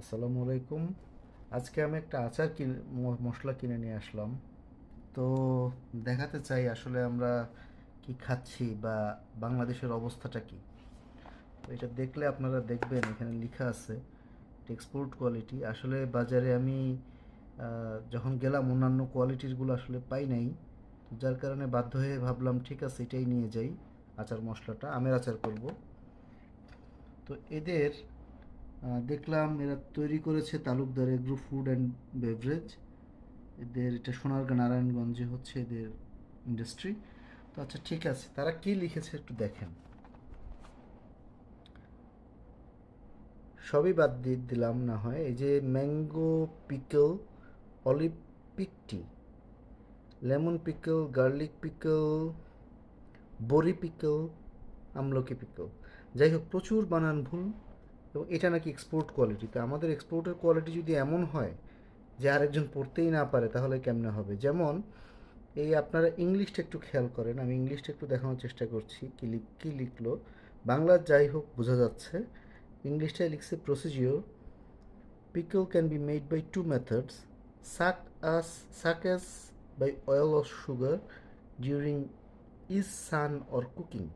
আসসালামু আলাইকুম। আজকে আমি একটা আচার কিনে মশলা কিনে নিয়ে আসলাম। তো দেখাতে চাই আসলে আমরা কি খাচ্ছি বা বাংলাদেশের অবস্থাটা কি। এটা দেখলে আপনারা দেখবেন, এখানে লেখা আছে এক্সপোর্ট কোয়ালিটি আসলে বাজারে আমি যখন গেলাম, অন্যান্য কোয়ালিটিরগুলো আসলে পাই নাই। যার কারণে বাধ্য হয়ে ভাবলাম, ঠিক আছে, এটাই নিয়ে যাই, আচার মশলাটা, আমের আচার করব। তো এদের দেখলাম এরা তৈরি করেছে Talukdar agro food and beverage এদের এটা সোনারগাঁ, নারায়ণগঞ্জে হচ্ছে এদের ইন্ডাস্ট্রি তো আচ্ছা ঠিক আছে, তারা কি লিখেছে একটু দেখেন। সবই বাদ দিয়ে দিলাম না হয়, এই যে mango pickle olive পিকটি lemon pickle garlic pickle বড়ি পিকল আমলকি পিকল যাই হোক, প্রচুর বানান ভুল। এবং এটা নাকি এক্সপোর্ট কোয়ালিটি তো আমাদের এক্সপোর্টের কোয়ালিটি যদি এমন হয় যে আরেকজন পড়তেই না পারে, তাহলে কেমনে হবে? যেমন এই আপনারা ইংলিশটা একটু খেয়াল করেন, আমি ইংলিশটা একটু দেখানোর চেষ্টা করছি, কি লিখ কী লিখলো। বাংলা যাই হোক, বোঝা যাচ্ছে। ইংলিশটায় লিখছে procedure pickle can be made by two methods as, suck as by oil or sugar during is sun or cooking.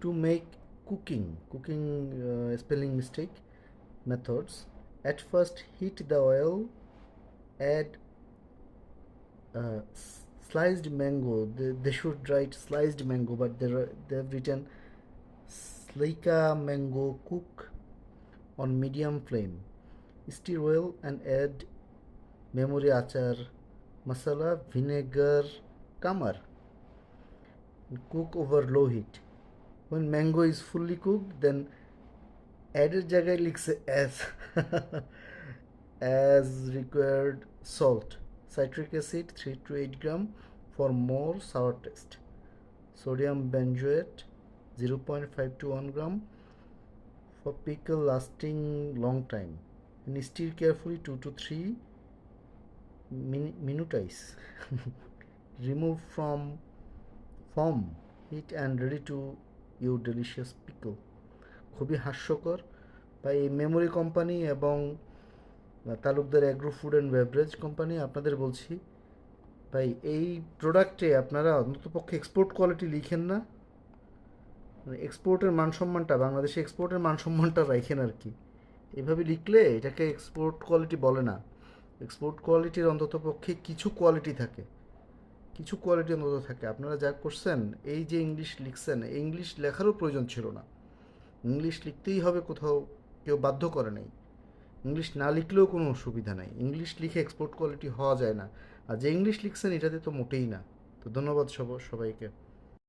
To make cooking cooking uh, spelling mistake methods at first heat the oil add uh, sliced mango they, they should write sliced mango but they they've written slika mango cook on medium flame. Stir well and add memory achar, masala, vinegar, kamar. Cook over low heat. When mango is fully cooked, then add এর জায়গায় লিখছে as as required salt, citric acid 3 to 8 gram for more sour taste. Sodium benzoate 0.5 to 1 gram for pickle lasting long time and stir carefully 2 to 3 min- minutes remove from foam heat and ready to your delicious pickle খুবই হাস্যকর। বা এই memory company এবং Talukdar agro food and beverage company আপনাদের বলছি, ভাই, এই প্রোডাক্টে আপনারা অন্ততপক্ষে এক্সপোর্ট কোয়ালিটি লিখেন না। মানে এক্সপোর্টের মানসম্মানটা, বাংলাদেশে এক্সপোর্টের মানসম্মানটা রাখেন আর কি। এভাবে লিখলে এটাকে এক্সপোর্ট কোয়ালিটি বলে না। এক্সপোর্ট কোয়ালিটির অন্তত পক্ষে কিছু কোয়ালিটি থাকে। কিছু কোয়ালিটি অন্তত থাকে। আপনারা যা করছেন, এই যে ইংলিশ লিখছেন ইংলিশ লেখারও প্রয়োজন ছিল না। ইংলিশ লিখতেই হবে কোথাও, কেউ বাধ্য করে নাই। ইংলিশ না লিখলেও কোনো অসুবিধা নাই। ইংলিশ লিখে এক্সপোর্ট কোয়ালিটি হওয়া যায় না। আর যে ইংলিশ লিখছেন, এটাতে তো মোটেই না। তো ধন্যবাদ সব, সবাইকে।